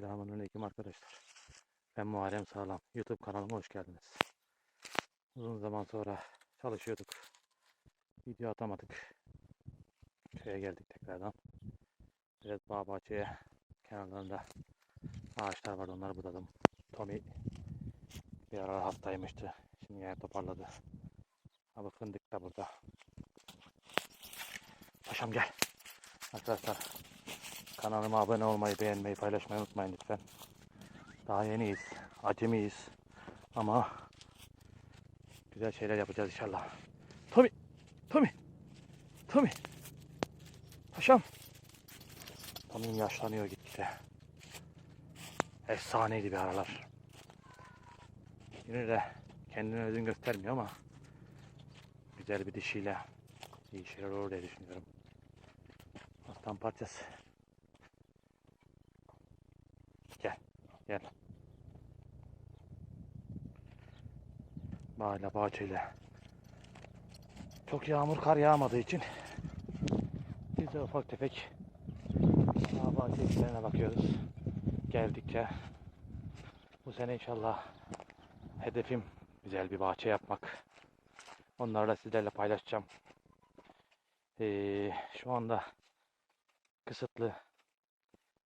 Selamünaleyküm arkadaşlar. Ben Muharrem Sağlam. YouTube kanalıma hoş geldiniz. Uzun zaman sonra çalışıyorduk. Video atamadık. Köye geldik tekrardan. Biraz bağ bahçeye kenarlarında ağaçlar vardı onları budadım. Tommy bir ara hastaymıştı. Şimdi yine toparladı. Abi fındık da burada. Paşam gel. Arkadaşlar Kanalıma abone olmayı, beğenmeyi, paylaşmayı unutmayın lütfen. Daha yeniyiz, acemiyiz ama güzel şeyler yapacağız inşallah. Tommy, Tommy, Tommy. Paşam. Tommy'm yaşlanıyor gitgide. Efsaneydi bir aralar. Yine de kendine özün göstermiyor ama güzel bir dişiyle iyi şeyler olur diye düşünüyorum. Aslan parçası. Gel. Bağla bahçeyle. Çok yağmur kar yağmadığı için biz de ufak tefek bağ bahçe işlerine bakıyoruz. Geldikçe bu sene inşallah hedefim güzel bir bahçe yapmak. Onları da sizlerle paylaşacağım. Ee, şu anda kısıtlı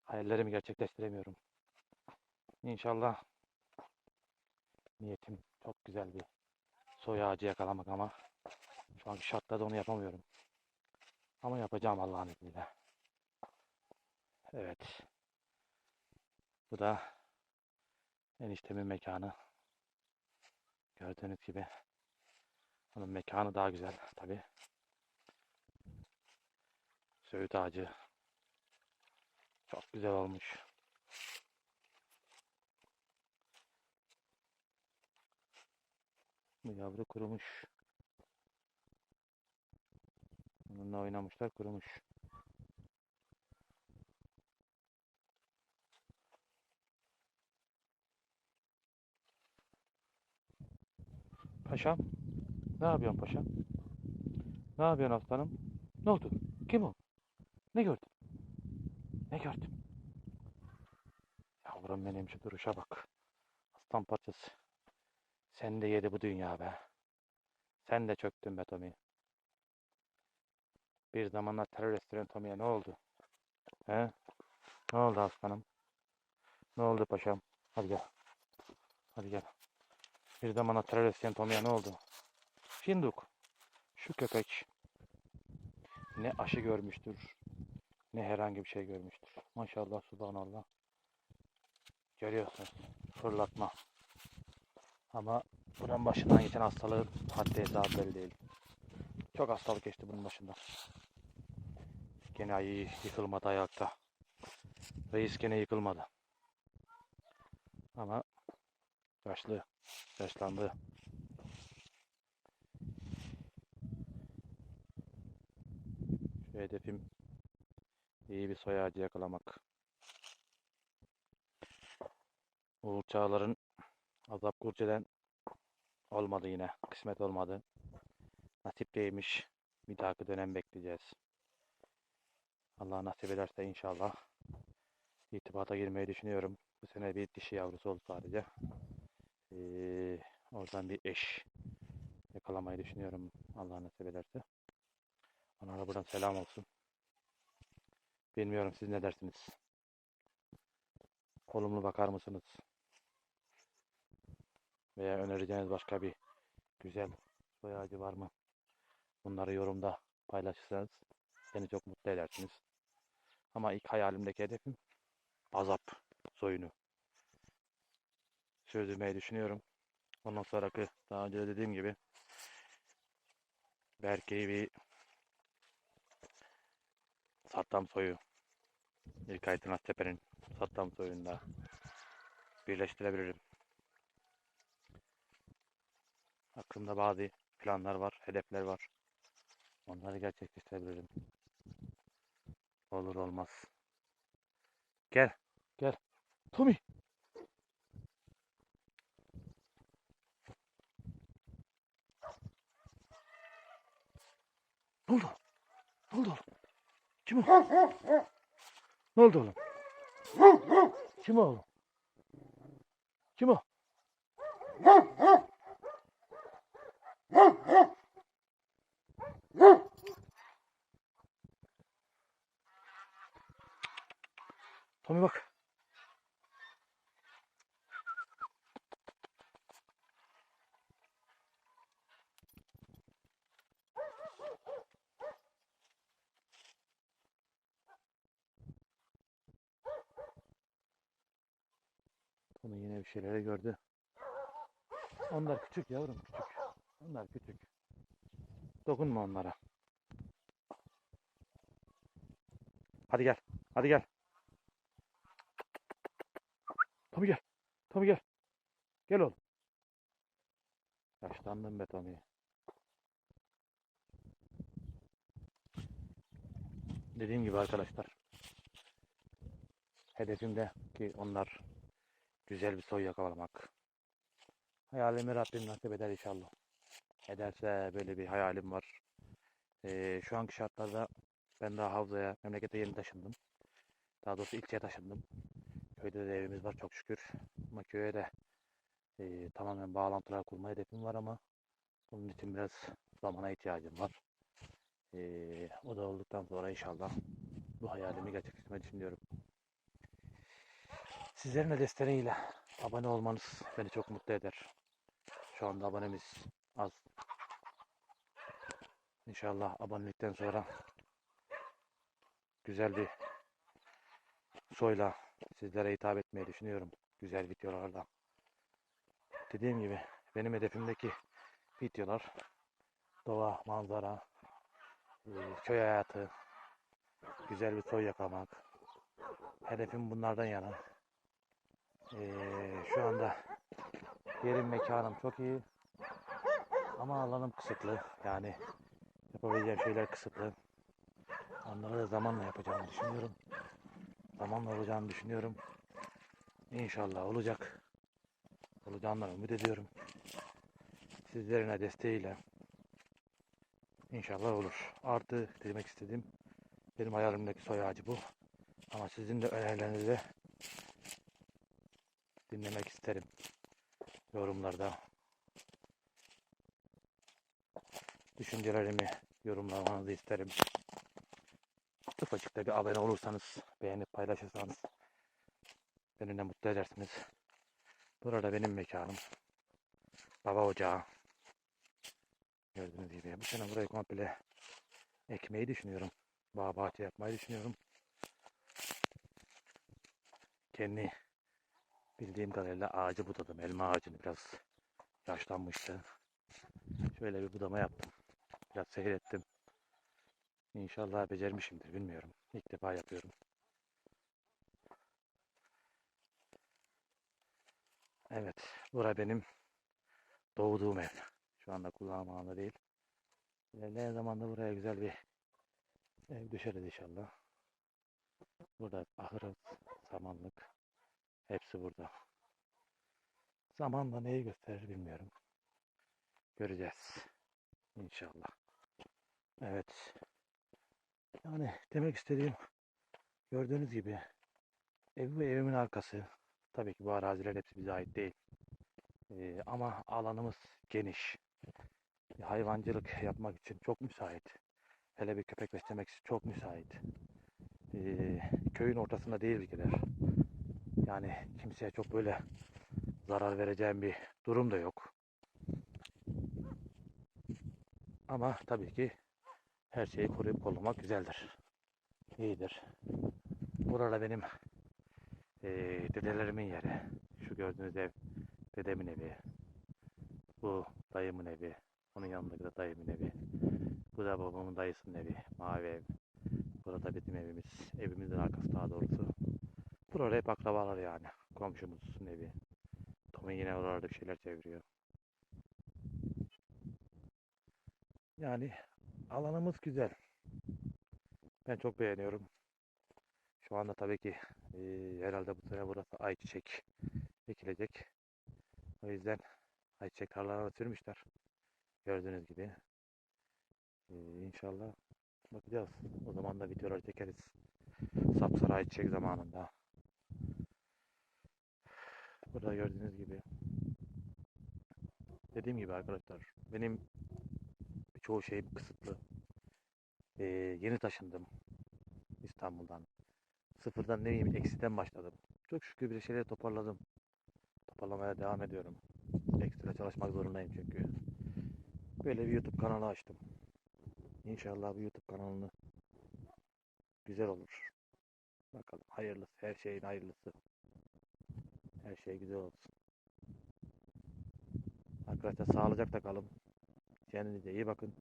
hayallerimi gerçekleştiremiyorum. İnşallah niyetim çok güzel bir soy ağacı yakalamak ama şu anki şartlarda onu yapamıyorum. Ama yapacağım Allah'ın izniyle. Evet. Bu da eniştemin mekanı. Gördüğünüz gibi. Onun mekanı daha güzel tabi. Söğüt ağacı. Çok güzel olmuş. Yavru kurumuş. Onunla oynamışlar kurumuş. Paşam. Ne yapıyorsun paşam? Ne yapıyorsun aslanım? Ne oldu? Kim o? Ne gördün? Ne gördün? Yavrum benim şu duruşa bak. Aslan parçası. Sen de yedi bu dünya be. Sen de çöktün be Tommy. Bir zamanlar terör estiren Tommy'ye ne oldu? He? Ne oldu aslanım? Ne oldu paşam? Hadi gel. Hadi gel. Bir zamanlar terör estiren Tommy'ye ne oldu? Finduk. Şu köpek ne aşı görmüştür ne herhangi bir şey görmüştür. Maşallah subhanallah. Görüyorsunuz. Fırlatma. Ama bunun başından geçen hastalığın haddi hesabı belli değil. Çok hastalık geçti bunun başından. Gene ayı yıkılmadı ayakta. Reis gene yıkılmadı. Ama yaşlı, yaşlandı. Şu hedefim iyi bir soy ağacı yakalamak. Uğur Çağlar'ın Azap Gurce'den olmadı yine. Kısmet olmadı. Nasip değilmiş. Bir dahaki dönem bekleyeceğiz. Allah nasip ederse inşallah itibata girmeyi düşünüyorum. Bu sene bir dişi yavrusu oldu sadece. Ee, oradan bir eş yakalamayı düşünüyorum. Allah nasip ederse. Ona da buradan selam olsun. Bilmiyorum siz ne dersiniz? Olumlu bakar mısınız? Veya önereceğiniz başka bir güzel soy ağacı var mı? Bunları yorumda paylaşırsanız beni çok mutlu edersiniz. Ama ilk hayalimdeki hedefim azap soyunu sürdürmeyi düşünüyorum. Ondan sonraki daha önce de dediğim gibi belki bir Saddam soyu İlkay Tırnak Tepe'nin Saddam soyunda birleştirebilirim. Aklımda bazı planlar var, hedefler var. Onları gerçekleştirebilirim. Olur olmaz. Gel, gel. Tommy. Ne oldu? Ne oldu oğlum? Kim o? Ne oldu oğlum? Kim o? Kim o? Tommy bak. Tommy yine bir şeyleri gördü. Onlar küçük yavrum küçük. Onlar küçük. Dokunma onlara. Hadi gel. Hadi gel. Tommy gel. Tommy gel. Gel oğlum. Yaşlandım be Tommy. Dediğim gibi arkadaşlar. Hedefim de ki onlar güzel bir soy yakalamak. Hayalimi Rabbim nasip eder inşallah. Ederse böyle bir hayalim var. Ee, şu anki şartlarda ben daha havzaya, memlekete yeni taşındım. Daha doğrusu ilçeye taşındım. Köyde de evimiz var çok şükür. Ama köye de e, tamamen bağlantılar kurma hedefim var ama bunun için biraz zamana ihtiyacım var. E, o da olduktan sonra inşallah bu hayalimi gerçekleştirmeyi düşünüyorum. Sizlerin de desteğiyle abone olmanız beni çok mutlu eder. Şu anda abonemiz az. İnşallah abonelikten sonra güzel bir soyla sizlere hitap etmeyi düşünüyorum. Güzel videolarla. Dediğim gibi benim hedefimdeki videolar doğa, manzara, e, köy hayatı, güzel bir soy yakalamak. Hedefim bunlardan yana. E, şu anda yerim mekanım çok iyi. Ama alanım kısıtlı. Yani yapabileceğim şeyler kısıtlı. Onları da zamanla yapacağımı düşünüyorum. Zamanla olacağını düşünüyorum. İnşallah olacak. Olacağından ümit ediyorum. Sizlerin de desteğiyle inşallah olur. Artı demek istediğim benim hayalimdeki soy ağacı bu. Ama sizin de önerilerinizi dinlemek isterim. Yorumlarda düşüncelerimi yorumlamanızı isterim. Ufacık da bir abone olursanız, beğenip paylaşırsanız beni de mutlu edersiniz. Burada benim mekanım. Baba ocağı. Gördüğünüz gibi. Bu sene burayı komple ekmeği düşünüyorum. Bağ bahçe yapmayı düşünüyorum. Kendi bildiğim kadarıyla ağacı budadım. Elma ağacını biraz yaşlanmıştı. Şöyle bir budama yaptım. Biraz seyrettim. İnşallah becermişimdir bilmiyorum. İlk defa yapıyorum. Evet, bura benim doğduğum ev. Şu anda kullanım alanı değil. İlerleyen zamanda buraya güzel bir ev düşeriz inşallah. Burada ahırız, samanlık. Hepsi burada. Zamanla neyi gösterir bilmiyorum. Göreceğiz. İnşallah. Evet. Yani demek istediğim gördüğünüz gibi ev ve evimin arkası. Tabii ki bu araziler hepsi bize ait değil. Ee, ama alanımız geniş. Hayvancılık yapmak için çok müsait. Hele bir köpek beslemek için çok müsait. Ee, köyün ortasında değil bilgiler. Yani kimseye çok böyle zarar vereceğim bir durum da yok. Ama tabii ki her şeyi koruyup kollamak güzeldir. İyidir. Burada benim eee, dedelerimin yeri. Şu gördüğünüz ev dedemin evi. Bu dayımın evi. Onun yanındaki de dayımın evi. Bu da babamın dayısının evi. Mavi ev. Burada bizim evimiz. Evimizin arkası daha doğrusu. Burada hep akrabalar yani. Komşumuzun evi. Tom'un yine oralarda bir şeyler çeviriyor. Yani alanımız güzel. Ben çok beğeniyorum. Şu anda tabii ki eee, herhalde bu sene burası ayçiçek ekilecek. O yüzden ayçiçek tarlalarına sürmüşler. Gördüğünüz gibi. Eee inşallah bakacağız. O zaman da videolar çekeriz. Sapsarı ayçiçek zamanında. Burada gördüğünüz gibi. Dediğim gibi arkadaşlar benim birçoğu şeyim kısıtlı. Ee, yeni taşındım İstanbul'dan. Sıfırdan ne bileyim eksiden başladım. Çok şükür bir şeyler toparladım. Toparlamaya devam ediyorum. Ekstra çalışmak zorundayım çünkü. Böyle bir YouTube kanalı açtım. İnşallah bu YouTube kanalını güzel olur. Bakalım hayırlısı, her şeyin hayırlısı. Her şey güzel olsun. Arkadaşlar sağlıcakla kalın. Kendinize iyi bakın.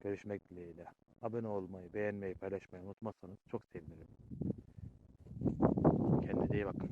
Görüşmek dileğiyle. Abone olmayı, beğenmeyi, paylaşmayı unutmazsanız çok sevinirim. Kendinize iyi bakın.